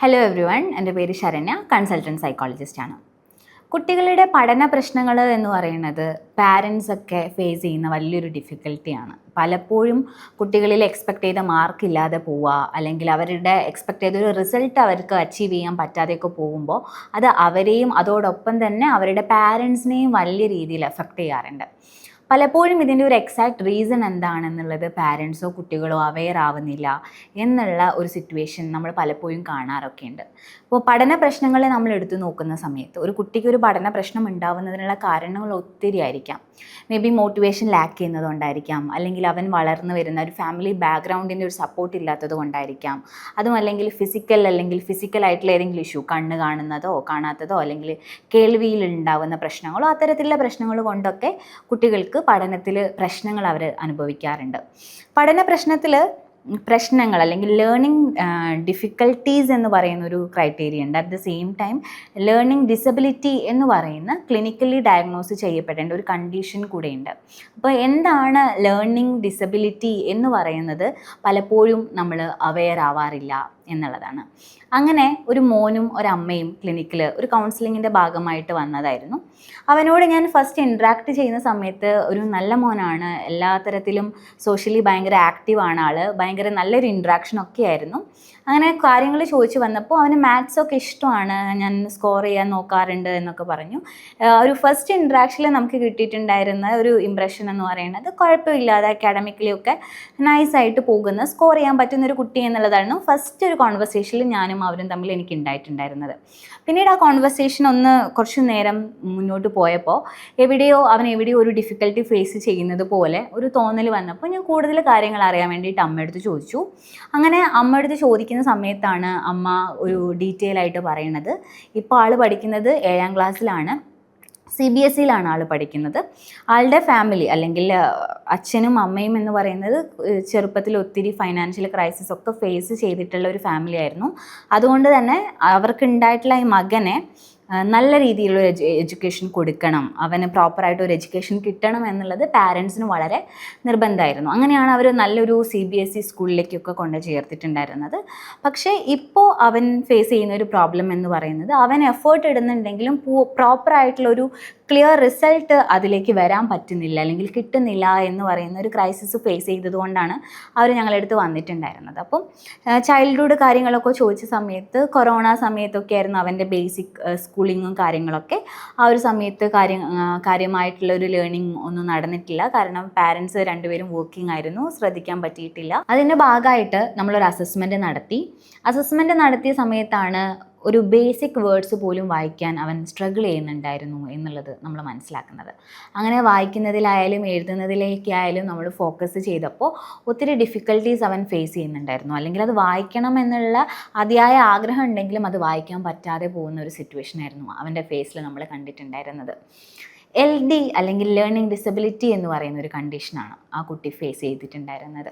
Hello every one എന്റെ പേര് Saranya consultant സൈക്കോളജിസ്റ്റാണ് കുട്ടികളുടെ പഠന പ്രശ്നങ്ങൾ എന്ന് പറയുന്നത് പാരൻസൊക്കെ ഫേസ് ചെയ്യുന്ന വലിയൊരു ഡിഫിക്കൽട്ടിയാണ് പലപ്പോഴും കുട്ടികളിൽ എക്സ്പെക്ട് ചെയ്ത മാർക്ക് ഇല്ലാതെ പോവുക അല്ലെങ്കിൽ അവരുടെ എക്സ്പെക്ട് ചെയ്ത ഒരു റിസൾട്ട് അവർക്ക് അച്ചീവ് ചെയ്യാൻ പറ്റാതെയൊക്കെ പോകുമ്പോൾ അത് അവരെയും അതോടൊപ്പം തന്നെ അവരുടെ പാരൻസിനെയും വലിയ രീതിയിൽ എഫക്റ്റ് ചെയ്യാറുണ്ട്. പലപ്പോഴും ഇതിന്റെ ഒരു എക്സാക്ട് റീസൺ എന്താണെന്നുള്ളത് പാരൻസോ കുട്ടികളോ അവെയർ ആവുന്നില്ല എന്നുള്ള ഒരു സിറ്റുവേഷൻ നമ്മൾ പലപ്പോഴും കാണാറൊക്കെ ഉണ്ട്. അപ്പോൾ പഠന പ്രശ്നങ്ങളെ നമ്മൾ എടുത്തു നോക്കുന്ന സമയത്ത് ഒരു കുട്ടിക്ക് ഒരു പഠന പ്രശ്നം ഉണ്ടാവുന്നതിനുള്ള കാരണങ്ങൾ ഒത്തിരി ആയിരിക്കാം. മേ ബി മോട്ടിവേഷൻ ലാക്ക് ചെയ്യുന്നതുകൊണ്ടായിരിക്കാം അല്ലെങ്കിൽ അവൻ വളർന്നു വരുന്ന ഒരു ഫാമിലി ബാക്ക്ഗ്രൗണ്ടിന്റെ ഒരു സപ്പോർട്ട് ഇല്ലാത്തത് കൊണ്ടായിരിക്കാം. അതും അല്ലെങ്കിൽ ഫിസിക്കൽ അല്ലെങ്കിൽ ഫിസിക്കൽ ആയിട്ടുള്ള ഏതെങ്കിലും ഇഷ്യൂ കണ്ണ് കാണുന്നതോ കാണാത്തതോ അല്ലെങ്കിൽ കേൾവിയിൽ ഉണ്ടാവുന്ന പ്രശ്നങ്ങളോ അത്തരത്തിലുള്ള പ്രശ്നങ്ങൾ കൊണ്ടൊക്കെ കുട്ടികൾക്ക് പഠനത്തിൽ പ്രശ്നങ്ങൾ അവർ അനുഭവിക്കാറുണ്ട്. പഠന പ്രശ്നത്തിൽ പ്രശ്നങ്ങൾ അല്ലെങ്കിൽ ലേണിംഗ് ഡിഫിക്കൽട്ടീസ് എന്ന് പറയുന്ന ഒരു ക്രൈറ്റീരിയ ഉണ്ട്. At the same time learning disability എന്ന് പറയുന്ന ക്ലിനിക്കലി ഡയഗ്നോസ് ചെയ്യപ്പെടേണ്ട ഒരു കണ്ടീഷൻ കൂടെയുണ്ട്. അപ്പോൾ എന്താണ് ലേണിംഗ് ഡിസബിലിറ്റി എന്ന് പറയുന്നത്? പലപ്പോഴും നമ്മൾ അവെയർ ആവാറില്ല. എന്നുള്ളതാണ്. അങ്ങനെ ഒരു മോനും ഒരമ്മയും ക്ലിനിക്കിൽ ഒരു കൗൺസിലിങ്ങിന്റെ ഭാഗമായിട്ട് വന്നതായിരുന്നു. അവനോട് ഞാൻ ഫസ്റ്റ് ഇൻട്രാക്ട് ചെയ്യുന്ന സമയത്ത് ഒരു നല്ല മോനാണ് എല്ലാ തരത്തിലും സോഷ്യലി ഭയങ്കര ആക്റ്റീവാണ് ആൾ ഭയങ്കര നല്ലൊരു ഇൻട്രാക്ഷൻ ഒക്കെ ആയിരുന്നു. അങ്ങനെ കാര്യങ്ങൾ ചോദിച്ചു വന്നപ്പോൾ അവന് മാത്സ് ഒക്കെ ഇഷ്ടമാണ് ഞാൻ സ്കോർ ചെയ്യാൻ നോക്കാറുണ്ട് എന്നൊക്കെ പറഞ്ഞു. ഒരു ഫസ്റ്റ് ഇൻട്രാക്ഷനിൽ നമുക്ക് കിട്ടിയിട്ടുണ്ടായിരുന്ന ഒരു ഇമ്പ്രഷൻ എന്ന് പറയുന്നത് കുഴപ്പമില്ലാതെ അക്കാഡമിക്കലി ഒക്കെ നൈസായിട്ട് പോകുന്ന സ്കോർ ചെയ്യാൻ പറ്റുന്ന ഒരു കുട്ടി എന്നുള്ളതായിരുന്നു ഫസ്റ്റ് ഒരു കോൺവെർസേഷനിൽ ഞാനും അവരും തമ്മിൽ എനിക്ക് ഉണ്ടായിട്ടുണ്ടായിരുന്നത് പിന്നീട് ആ കോൺവെർസേഷൻ ഒന്ന് കുറച്ച് നേരം മുന്നോട്ട് പോയപ്പോൾ എവിടെയോ അവൻ എവിടെയോ ഒരു ഡിഫിക്കൽട്ടി ഫേസ് ചെയ്യുന്നത് പോലെ ഒരു തോന്നൽ വന്നപ്പോൾ ഞാൻ കൂടുതൽ കാര്യങ്ങൾ അറിയാൻ വേണ്ടിയിട്ട് അമ്മയടുത്ത് ചോദിച്ചു. അങ്ങനെ അമ്മയടുത്ത് ചോദിക്കുന്ന സമയത്താണ് അമ്മ ഒരു ഡീറ്റെയിൽ ആയിട്ട് പറയണത്. ഇപ്പോൾ ആൾ പഠിക്കുന്നത് ഏഴാം ക്ലാസ്സിലാണ് സി ബി എസ് സിയിലാണ് ആൾ പഠിക്കുന്നത്. ആളുടെ ഫാമിലി അല്ലെങ്കിൽ അച്ഛനും അമ്മയും എന്ന് പറയുന്നത് ചെറുപ്പത്തിൽ ഒത്തിരി ഫൈനാൻഷ്യൽ ക്രൈസിസ് ഒക്കെ ഫേസ് ചെയ്തിട്ടുള്ള ഒരു ഫാമിലി ആയിരുന്നു. അതുകൊണ്ട് തന്നെ അവർക്കുണ്ടായിട്ടുള്ള ഈ മകനെ നല്ല രീതിയിലുള്ള എഡ്യൂക്കേഷൻ കൊടുക്കണം. അവന് പ്രോപ്പറായിട്ട് ഒരു എഡ്യൂക്കേഷൻ കിട്ടണം എന്നുള്ളത് പാരൻസിന് വളരെ നിർബന്ധമായിരുന്നു. അങ്ങനെയാണ് അവർ നല്ലൊരു സി ബി എസ് ഇ സ്കൂളിലേക്കൊക്കെ കൊണ്ട് ചേർത്തിട്ടുണ്ടായിരുന്നത്. പക്ഷേ ഇപ്പോൾ അവൻ ഫേസ് ചെയ്യുന്ന ഒരു പ്രോബ്ലം എന്ന് പറയുന്നത് അവൻ എഫേർട്ട് ഇടുന്നുണ്ടെങ്കിലും പ്രോപ്പറായിട്ടുള്ള ഒരു ക്ലിയർ റിസൾട്ട് അതിലേക്ക് വരാൻ പറ്റുന്നില്ല അല്ലെങ്കിൽ കിട്ടുന്നില്ല എന്ന് പറയുന്ന ഒരു ക്രൈസിസ് ഫേസ് ചെയ്തതുകൊണ്ടാണ് അവർ ഞങ്ങളടുത്ത് വന്നിട്ടുണ്ടായിരുന്നത്. അപ്പം ചൈൽഡ്ഹുഡ് കാര്യങ്ങളൊക്കെ ചോദിച്ച സമയത്ത് കൊറോണ സമയത്തൊക്കെ ആയിരുന്നു അവന്റെ ബേസിക് സ്കൂളിങ്ങും കാര്യങ്ങളൊക്കെ. ആ ഒരു സമയത്ത് കാര്യം കാര്യമായിട്ടുള്ള ഒരു ലേണിംഗ് ഒന്നും നടന്നിട്ടില്ല. കാരണം പാരൻസ് രണ്ടുപേരും വർക്കിംഗ് ആയിരുന്നു ശ്രദ്ധിക്കാൻ പറ്റിയിട്ടില്ല. അതിന്റെ ഭാഗമായിട്ട് നമ്മളൊരു അസസ്മെന്റ് നടത്തി. അസസ്മെന്റ് നടത്തിയ സമയത്താണ് ഒരു ബേസിക് വേർഡ്സ് പോലും വായിക്കാൻ അവൻ സ്ട്രഗിൾ ചെയ്യുന്നുണ്ടായിരുന്നു എന്നുള്ളത് നമ്മൾ മനസ്സിലാക്കുന്നത്. അങ്ങനെ വായിക്കുന്നതിലായാലും എഴുതുന്നതിലേക്കായാലും നമ്മൾ ഫോക്കസ് ചെയ്തപ്പോൾ ഒത്തിരി ഡിഫിക്കൽട്ടീസ് അവൻ ഫേസ് ചെയ്യുന്നുണ്ടായിരുന്നു. അല്ലെങ്കിൽ അത് വായിക്കണം എന്നുള്ള അതിയായ ആഗ്രഹം ഉണ്ടെങ്കിലും അത് വായിക്കാൻ പറ്റാതെ പോകുന്ന ഒരു സിറ്റുവേഷൻ ആയിരുന്നു അവന്റെ ഫേസിൽ നമ്മൾ കണ്ടിട്ടുണ്ടായിരുന്നത്. എൽ ഡി അല്ലെങ്കിൽ ലേണിംഗ് ഡിസബിലിറ്റി എന്ന് പറയുന്ന ഒരു കണ്ടീഷനാണ് ആ കുട്ടി ഫേസ് ചെയ്തിട്ടുണ്ടായിരുന്നത്.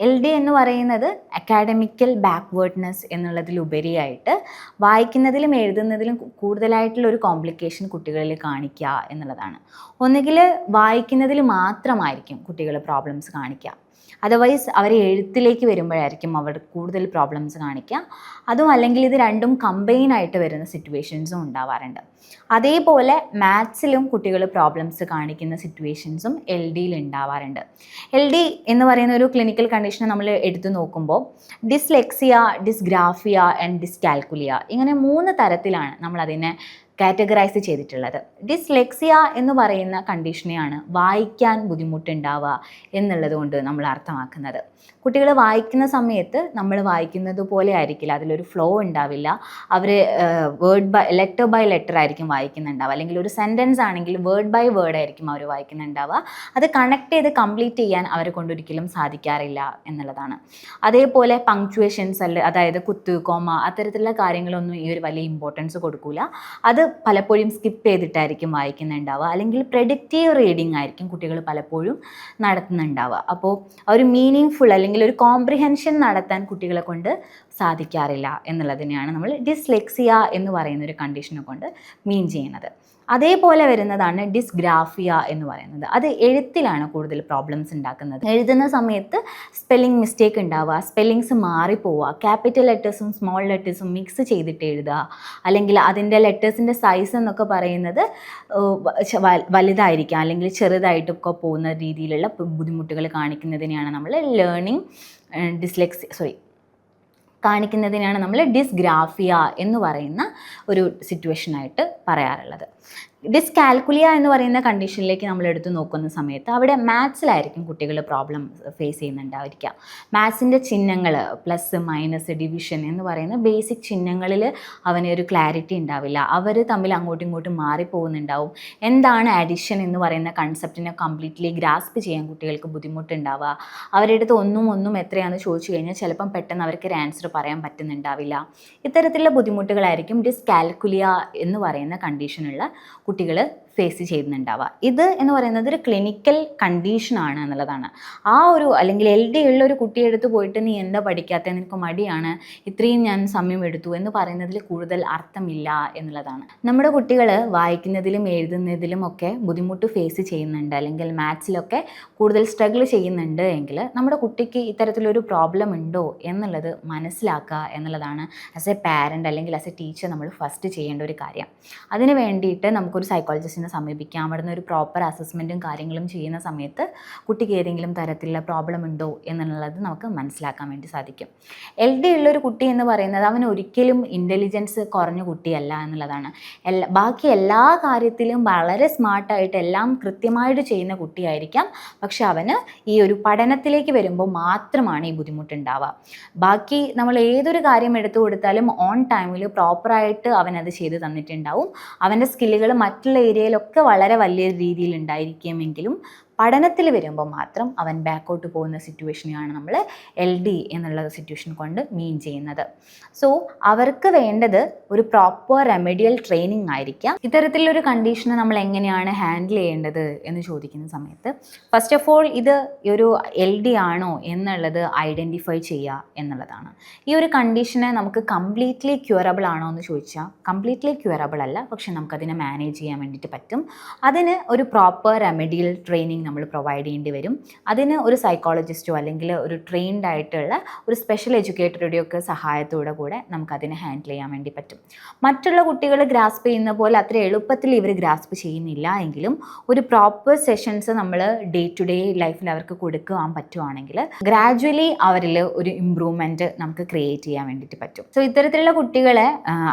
എൽ ഡി എന്ന് പറയുന്നത് അക്കാഡമിക്കൽ ബാക്ക്വേർഡ്നെസ് എന്നുള്ളതിലുപരിയായിട്ട് വായിക്കുന്നതിലും എഴുതുന്നതിലും കൂടുതലായിട്ടുള്ള ഒരു കോംപ്ലിക്കേഷൻ കുട്ടികളിൽ കാണിക്കുക എന്നുള്ളതാണ്. ഒന്നുകിൽ വായിക്കുന്നതിൽ മാത്രമായിരിക്കും കുട്ടികൾ പ്രോബ്ലംസ് കാണിക്കുക അതർവൈസ് അവർ എഴുത്തിലേക്ക് വരുമ്പോഴായിരിക്കും അവർ കൂടുതൽ പ്രോബ്ലംസ് കാണിക്കുക അതും അല്ലെങ്കിൽ ഇത് രണ്ടും കമ്പൈൻ ആയിട്ട് വരുന്ന സിറ്റുവേഷൻസും ഉണ്ടാവാറുണ്ട്. അതേപോലെ മാത്സിലും കുട്ടികൾ പ്രോബ്ലംസ് കാണിക്കുന്ന സിറ്റുവേഷൻസും എൽ ഡിയിൽ ഉണ്ടാവാറുണ്ട്. എൽ ഡി എന്ന് പറയുന്ന ഒരു ക്ലിനിക്കൽ കണ്ടീഷൻ നമ്മൾ എടുത്തു നോക്കുമ്പോൾ ഡിസ്ലെക്സിയ ഡിസ്ഗ്രാഫിയ ആൻഡ് ഡിസ്കാൽക്കുലിയ ഇങ്ങനെ മൂന്ന് തരത്തിലാണ് നമ്മൾ അതിനെ കാറ്റഗറൈസ് ചെയ്തിട്ടുള്ളത്. ഡിസ്ലെക്സിയ എന്ന് പറയുന്ന കണ്ടീഷനെയാണ് വായിക്കാൻ ബുദ്ധിമുട്ടുണ്ടാവുക എന്നുള്ളത് കൊണ്ട് നമ്മൾ അർത്ഥമാക്കുന്നത്. കുട്ടികൾ വായിക്കുന്ന സമയത്ത് നമ്മൾ വായിക്കുന്നത് പോലെ ആയിരിക്കില്ല. അതിലൊരു ഫ്ലോ ഉണ്ടാവില്ല. അവർ word by letter by letter ആയിരിക്കും വായിക്കുന്നുണ്ടാവുക. അല്ലെങ്കിൽ ഒരു സെന്റൻസ് ആണെങ്കിൽ വേർഡ് ബൈ വേർഡ് ആയിരിക്കും അവർ വായിക്കുന്നുണ്ടാവുക. അത് കണക്ട് ചെയ്ത് കംപ്ലീറ്റ് ചെയ്യാൻ അവരെ കൊണ്ടൊരിക്കലും സാധിക്കാറില്ല എന്നുള്ളതാണ്. അതേപോലെ പങ്ക്ച്വേഷൻസ് അല്ല അതായത് കുത്ത് കോമ അത്തരത്തിലുള്ള കാര്യങ്ങളൊന്നും ഈ ഒരു വലിയ ഇമ്പോർട്ടൻസ് കൊടുക്കില്ല അത് പലപ്പോഴും സ്കിപ്പ് ചെയ്തിട്ടായിരിക്കും വായിക്കുന്നുണ്ടാവുക. അല്ലെങ്കിൽ പ്രഡിക്റ്റീവ് റീഡിംഗ് ആയിരിക്കും കുട്ടികൾ പലപ്പോഴും നടത്തുന്നുണ്ടാവുക. അപ്പോൾ ഒരു മീനിങ് ഫുൾ അല്ലെങ്കിൽ ഒരു കോംപ്രിഹെൻഷൻ നടത്താൻ കുട്ടികളെ കൊണ്ട് സാധിക്കാറില്ല എന്നുള്ളതിനെയാണ് നമ്മൾ ഡിസ്ലെക്സിയ എന്ന് പറയുന്ന ഒരു കണ്ടീഷനെ കൊണ്ട് മീൻ ചെയ്യുന്നത്. അതേപോലെ വരുന്നതാണ് ഡിസ്ഗ്രാഫിയ എന്ന് പറയുന്നത്. അത് എഴുത്തിലാണ് കൂടുതൽ പ്രോബ്ലംസ് ഉണ്ടാക്കുന്നത്. എഴുതുന്ന സമയത്ത് സ്പെല്ലിംഗ് മിസ്റ്റേക്ക് ഉണ്ടാവുക സ്പെല്ലിങ്സ് മാറിപ്പോവുക ക്യാപിറ്റൽ ലെറ്റേഴ്സും സ്മോൾ ലെറ്റേഴ്സും മിക്സ് ചെയ്തിട്ട് എഴുതുക അല്ലെങ്കിൽ അതിന്റെ ലെറ്റേഴ്സിന്റെ സൈസ് എന്നൊക്കെ പറയുന്നത് വലുതായിരിക്കാം അല്ലെങ്കിൽ ചെറുതായിട്ടൊക്കെ പോകുന്ന രീതിയിലുള്ള ബുദ്ധിമുട്ടുകൾ കാണിക്കുന്നതിനെയാണ് നമ്മൾ ലേണിംഗ് ഡിസ്ലെക്സി സോറി കാണിക്കുന്നതിനാണ് നമ്മൾ ഡിസ്ഗ്രാഫിയ എന്ന് പറയുന്ന ഒരു സിറ്റുവേഷനായിട്ട് പറയാറുള്ളത്. ഡിസ്കാൽക്കുലിയ എന്ന് പറയുന്ന കണ്ടീഷനിലേക്ക് നമ്മൾ എടുത്തു നോക്കുന്ന സമയത്ത് അവിടെ മാത്സിലായിരിക്കും കുട്ടികൾ പ്രോബ്ലം ഫേസ് ചെയ്യുന്നുണ്ടായിരിക്കുക മാത്സിന്റെ ചിഹ്നങ്ങൾ പ്ലസ് മൈനസ് ഡിവിഷൻ എന്ന് പറയുന്ന ബേസിക് ചിഹ്നങ്ങളിൽ അവന് ഒരു ക്ലാരിറ്റി ഉണ്ടാവില്ല. അവർ തമ്മിൽ അങ്ങോട്ടും ഇങ്ങോട്ടും മാറിപ്പോകുന്നുണ്ടാവും. എന്താണ് അഡിഷൻ എന്ന് പറയുന്ന കൺസെപ്റ്റിനെ കംപ്ലീറ്റ്ലി ഗ്രാസ്പ് ചെയ്യാൻ കുട്ടികൾക്ക് ബുദ്ധിമുട്ടുണ്ടാവുക? അവരുടെ അടുത്ത് ഒന്നും ഒന്നും എത്രയാണെന്ന് ചോദിച്ചു കഴിഞ്ഞാൽ ചിലപ്പം പെട്ടെന്ന് അവർക്ക് ഒരു ആൻസർ പറയാൻ പറ്റുന്നുണ്ടാവില്ല. ഇത്തരത്തിലുള്ള ബുദ്ധിമുട്ടുകളായിരിക്കും ഡിസ്കാൽക്കുലിയ എന്ന് പറയുന്ന കണ്ടീഷനുള്ള കുട്ടികൾ ഫേസ് ചെയ്യുന്നുണ്ടാവുക. ഇത് എന്ന് പറയുന്നത് ഒരു ക്ലിനിക്കൽ കണ്ടീഷനാണ് എന്നുള്ളതാണ്. ആ ഒരു അല്ലെങ്കിൽ എൽ ഡി ഉള്ള ഒരു കുട്ടിയെ എടുത്ത് പോയിട്ട് നീ എന്താ പഠിക്കാത്ത? നിനക്ക് മടിയാണ്. ഇത്രയും ഞാൻ സമയം എടുത്തു എന്ന് പറയുന്നതിൽ കൂടുതൽ അർത്ഥമില്ല എന്നുള്ളതാണ്. നമ്മുടെ കുട്ടികൾ വായിക്കുന്നതിലും എഴുതുന്നതിലും ഒക്കെ ബുദ്ധിമുട്ട് ഫേസ് ചെയ്യുന്നുണ്ട്. അല്ലെങ്കിൽ മാത്സിലൊക്കെ കൂടുതൽ സ്ട്രഗിൾ ചെയ്യുന്നുണ്ട് എങ്കിൽ നമ്മുടെ കുട്ടിക്ക് ഇത്തരത്തിലൊരു പ്രോബ്ലം ഉണ്ടോ എന്നുള്ളത് മനസ്സിലാക്കുക എന്നുള്ളതാണ്. ആസ് എ പാരന്റ് അല്ലെങ്കിൽ ആസ് എ ടീച്ചർ നമ്മൾ ഫസ്റ്റ് ചെയ്യേണ്ട ഒരു കാര്യം. അതിന് വേണ്ടിയിട്ട് നമുക്കൊരു സൈക്കോളജിസ്റ്റിനെ സമീപിക്കാം. അവിടുന്ന് ഒരു പ്രോപ്പർ അസസ്മെന്റും കാര്യങ്ങളും ചെയ്യുന്ന സമയത്ത് കുട്ടിക്ക് ഏതെങ്കിലും തരത്തിലുള്ള പ്രോബ്ലം ഉണ്ടോ എന്നുള്ളത് നമുക്ക് മനസ്സിലാക്കാൻ വേണ്ടി സാധിക്കും. എൽ ഡി ഉള്ളൊരു കുട്ടി എന്ന് പറയുന്നത് അവൻ ഒരിക്കലും ഇന്റലിജൻസ് കുറഞ്ഞ കുട്ടിയല്ല എന്നുള്ളതാണ്. എല്ലാ ബാക്കി എല്ലാ കാര്യത്തിലും വളരെ സ്മാർട്ടായിട്ട് എല്ലാം കൃത്യമായിട്ട് ചെയ്യുന്ന കുട്ടിയായിരിക്കാം. പക്ഷെ അവന് ഈ ഒരു പഠനത്തിലേക്ക് വരുമ്പോൾ മാത്രമാണ് ഈ ബുദ്ധിമുട്ടുണ്ടാവുക. ബാക്കി നമ്മൾ ഏതൊരു കാര്യം എടുത്തു കൊടുത്താലും ഓൺ ടൈമിൽ പ്രോപ്പറായിട്ട് അവനത് ചെയ്ത് തന്നിട്ടുണ്ടാവും. അവന്റെ സ്കില്ലുകൾ മറ്റുള്ള ഏരിയയിലൊക്കെ ഒക്കെ വളരെ വലിയ രീതിയിൽ ഉണ്ടായിരിക്കുമെങ്കിലും പഠനത്തിൽ വരുമ്പോൾ മാത്രം അവൻ ബാക്കോട്ട് പോകുന്ന സിറ്റുവേഷനെയാണ് നമ്മൾ എൽ ഡി എന്നുള്ള സിറ്റുവേഷൻ കൊണ്ട് മീൻ ചെയ്യുന്നത്. സോ അവർക്ക് വേണ്ടത് ഒരു പ്രോപ്പർ റെമഡിയൽ ട്രെയിനിങ് ആയിരിക്കാം. ഇത്തരത്തിലൊരു കണ്ടീഷനെ നമ്മൾ എങ്ങനെയാണ് ഹാൻഡിൽ ചെയ്യേണ്ടത് എന്ന് ചോദിക്കുന്ന സമയത്ത് ഫസ്റ്റ് ഓഫ് ഓൾ ഇത് ഒരു എൽ ഡി ആണോ എന്നുള്ളത് ഐഡന്റിഫൈ ചെയ്യുക എന്നുള്ളതാണ്. ഈ ഒരു കണ്ടീഷനെ നമുക്ക് കംപ്ലീറ്റ്ലി ക്യൂറബിൾ ആണോ എന്ന് ചോദിച്ചാൽ കംപ്ലീറ്റ്ലി ക്യൂറബിൾ അല്ല പക്ഷെ നമുക്കതിനെ മാനേജ് ചെയ്യാൻ വേണ്ടിയിട്ട് പറ്റും. അതിന് ഒരു പ്രോപ്പർ റെമഡിയൽ ട്രെയിനിങ് നമ്മൾ പ്രൊവൈഡ് ചെയ്യേണ്ടി വരും. അതിന് ഒരു സൈക്കോളജിസ്റ്റോ അല്ലെങ്കിൽ ഒരു ട്രെയിൻഡ് ആയിട്ടുള്ള ഒരു സ്പെഷ്യൽ എഡ്യൂക്കേറ്ററുടെ ഒക്കെ സഹായത്തോടെ കൂടെ നമുക്കതിനെ ഹാൻഡിൽ ചെയ്യാൻ വേണ്ടി പറ്റും. മറ്റുള്ള കുട്ടികൾ ഗ്രാസ്പ് ചെയ്യുന്ന പോലെ അത്ര എളുപ്പത്തിൽ ഇവർ ഗ്രാസ്പ് ചെയ്യുന്നില്ല എങ്കിലും ഒരു പ്രോപ്പർ സെഷൻസ് നമ്മൾ ഡേ ടു ഡേ ലൈഫിൽ അവർക്ക് കൊടുക്കുവാൻ പറ്റുവാണെങ്കിൽ ഗ്രാജുവലി അവരിൽ ഒരു ഇമ്പ്രൂവ്മെന്റ് നമുക്ക് ക്രിയേറ്റ് ചെയ്യാൻ വേണ്ടിയിട്ട് പറ്റും. സോ ഇത്തരത്തിലുള്ള കുട്ടികളെ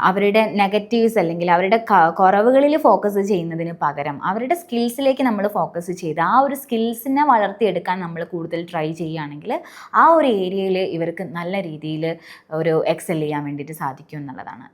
അവരുടെ നെഗറ്റീവ്സ് അല്ലെങ്കിൽ അവരുടെ കുറവുകളിൽ ഫോക്കസ് ചെയ്യുന്നതിന് പകരം അവരുടെ സ്കിൽസിലേക്ക് നമ്മൾ ഫോക്കസ് ചെയ്ത് ആ ഒരു സ്കിൽസിനെ വളർത്തിയെടുക്കാൻ നമ്മൾ കൂടുതൽ ട്രൈ ചെയ്യുകയാണെങ്കിൽ ആ ഒരു ഏരിയയിൽ ഇവർക്ക് നല്ല രീതിയിൽ ഒരു എക്സൽ ചെയ്യാൻ വേണ്ടിയിട്ട് സാധിക്കും എന്നുള്ളതാണ്.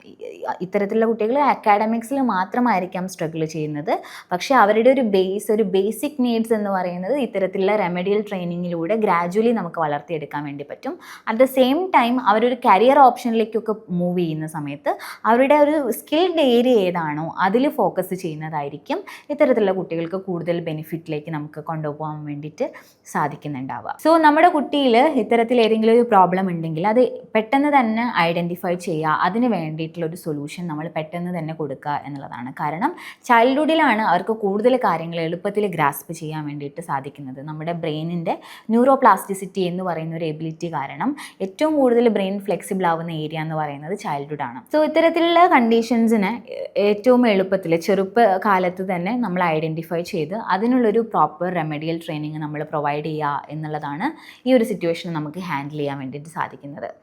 ഇത്തരത്തിലുള്ള കുട്ടികൾ അക്കാഡമിക്സിൽ മാത്രമായിരിക്കാം സ്ട്രഗിൾ ചെയ്യുന്നത്. പക്ഷേ അവരുടെ ഒരു ബേസ് ഒരു ബേസിക് നീഡ്സ് എന്ന് പറയുന്നത് ഇത്തരത്തിലുള്ള റെമഡിയൽ ട്രെയിനിങ്ങിലൂടെ ഗ്രാജുവലി നമുക്ക് വളർത്തിയെടുക്കാൻ വേണ്ടി പറ്റും. അറ്റ് ദ സെയിം ടൈം അവരൊരു കരിയർ ഓപ്ഷനിലേക്കൊക്കെ മൂവ് ചെയ്യുന്ന സമയത്ത് അവരുടെ ഒരു സ്കിൽഡ് ഏരിയ ഏതാണോ അതിൽ ഫോക്കസ് ചെയ്യുന്നതായിരിക്കും ഇത്തരത്തിലുള്ള കുട്ടികൾക്ക് കൂടുതൽ ബെനിഫിറ്റിലേക്ക് നമുക്ക് കൊണ്ടുപോകാൻ വേണ്ടിയിട്ട് സാധിക്കുന്നുണ്ടാവുക. സോ നമ്മുടെ കുട്ടിയിൽ ഇത്തരത്തിൽ ഏതെങ്കിലും ഒരു പ്രോബ്ലം ഉണ്ടെങ്കിൽ അത് പെട്ടെന്ന് തന്നെ ഐഡന്റിഫൈ ചെയ്യുക. അതിന് വേണ്ടിയിട്ടുള്ള ഒരു സൊല്യൂഷൻ നമ്മൾ പെട്ടെന്ന് തന്നെ കൊടുക്കുക എന്നുള്ളതാണ്. കാരണം ചൈൽഡ്ഹുഡിലാണ് അവർക്ക് കൂടുതൽ കാര്യങ്ങൾ എളുപ്പത്തിൽ ഗ്രാസ്പ് ചെയ്യാൻ വേണ്ടിയിട്ട് സാധിക്കുന്നത്. നമ്മുടെ ബ്രെയിനിന്റെ ന്യൂറോ പ്ലാസ്റ്റിസിറ്റി എന്ന് പറയുന്ന ഒരു എബിലിറ്റി കാരണം ഏറ്റവും കൂടുതൽ ബ്രെയിൻ ഫ്ലെക്സിബിൾ ആവുന്ന ഏരിയ എന്ന് പറയുന്നത് ചൈൽഡ്ഹുഡ് ആണ്. സോ ഇത്തരത്തിലുള്ള കണ്ടീഷൻസിന് ഏറ്റവും എളുപ്പത്തിൽ ചെറുപ്പ കാലത്ത് തന്നെ നമ്മൾ ഐഡന്റിഫൈ ചെയ്ത് അതിനുള്ളൊരു പ്രോപ്പർ റെമഡിയൽ ട്രെയിനിങ് നമ്മൾ പ്രൊവൈഡ് ചെയ്യുക എന്നുള്ളതാണ് ഈ ഒരു സിറ്റുവേഷൻ നമുക്ക് ഹാൻഡിൽ ചെയ്യാൻ വേണ്ടിയിട്ട് സാധിക്കുന്നത്.